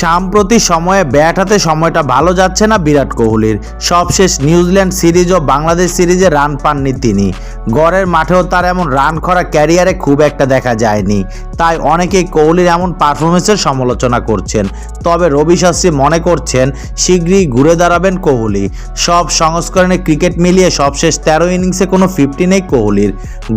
সাম্প্রতিক সময়ে ব্যাট হাতে সময়টা ভালো যাচ্ছে না বিরাট কোহলির। সবশেষ নিউজিল্যান্ড সিরিজ ও বাংলাদেশ সিরিজে রান পাননি তিনি। গড়ের মাঠেও তার এমন রান করা ক্যারিয়ারে খুব একটা দেখা যায়নি। তাই অনেকেই কোহলির এমন পারফরমেন্সের সমালোচনা করছেন। তবে রবি শাস্ত্রী মনে করছেন, শীঘ্রই ঘুরে দাঁড়াবেন কোহলি। সব সংস্করণে ক্রিকেট মিলিয়ে সবশেষ তেরো ইনিংসে কোনো ফিফটি নেই কোহলির।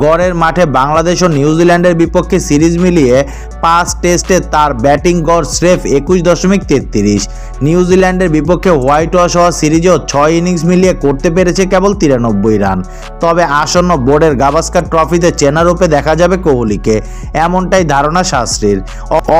গড়ের মাঠে বাংলাদেশ ও নিউজিল্যান্ডের বিপক্ষে সিরিজ মিলিয়ে পাঁচ টেস্টে তার ব্যাটিং গড় স্রেফ একুশ দশমিক তেত্রিশ। নিউজিল্যান্ডের বিপক্ষে হোয়াইট ওয়াশ হওয়া সিরিজেও ছয় ইনিংস মিলিয়ে করতে পেরেছে কেবল তিরানব্বই রান। তবে আসন্ন বোর্ডের গাভাস্কার ট্রফিতে চেনারূপে দেখা যাবে কোহলিকে। এমনটাই ধারণা শাস্ত্রীর।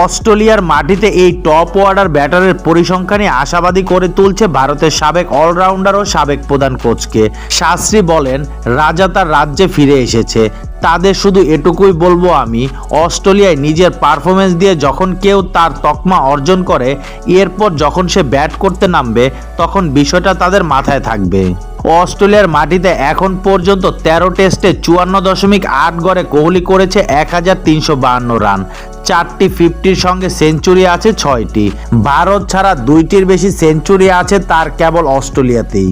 অস্ট্রেলিয়ার মাটিতে এই টপ অর্ডার ব্যাটারের পরিসংখ্যানই আশাবাদী করে তুলছে ভারতের সাবেক অলরাউন্ডার ও সাবেক প্রধান কোচকে। শাস্ত্রী বলেন, রাজা তার রাজ্যে ফিরে এসেছে। তাদের শুধু এটুকুই বলব আমি, অস্ট্রেলিয়ায় নিজের পারফরমেন্স দিয়ে যখন কেউ তার তকমা অর্জন করে, এরপর যখন সে ব্যাট করতে নামবে, তখন বিষয়টা তাদের মাথায় থাকবে। অস্ট্রেলিয়ার মাটিতে এখন পর্যন্ত তেরো টেস্টে চুয়ান্ন দশমিক আট গড়ে কোহলি করেছে এক হাজার তিনশো বাহান্ন রান। চারটি ফিফটির সঙ্গে সেঞ্চুরি আছে ছয়টি। ভারত ছাড়া দুইটির বেশি সেঞ্চুরি আছে তার কেবল অস্ট্রেলিয়াতেই।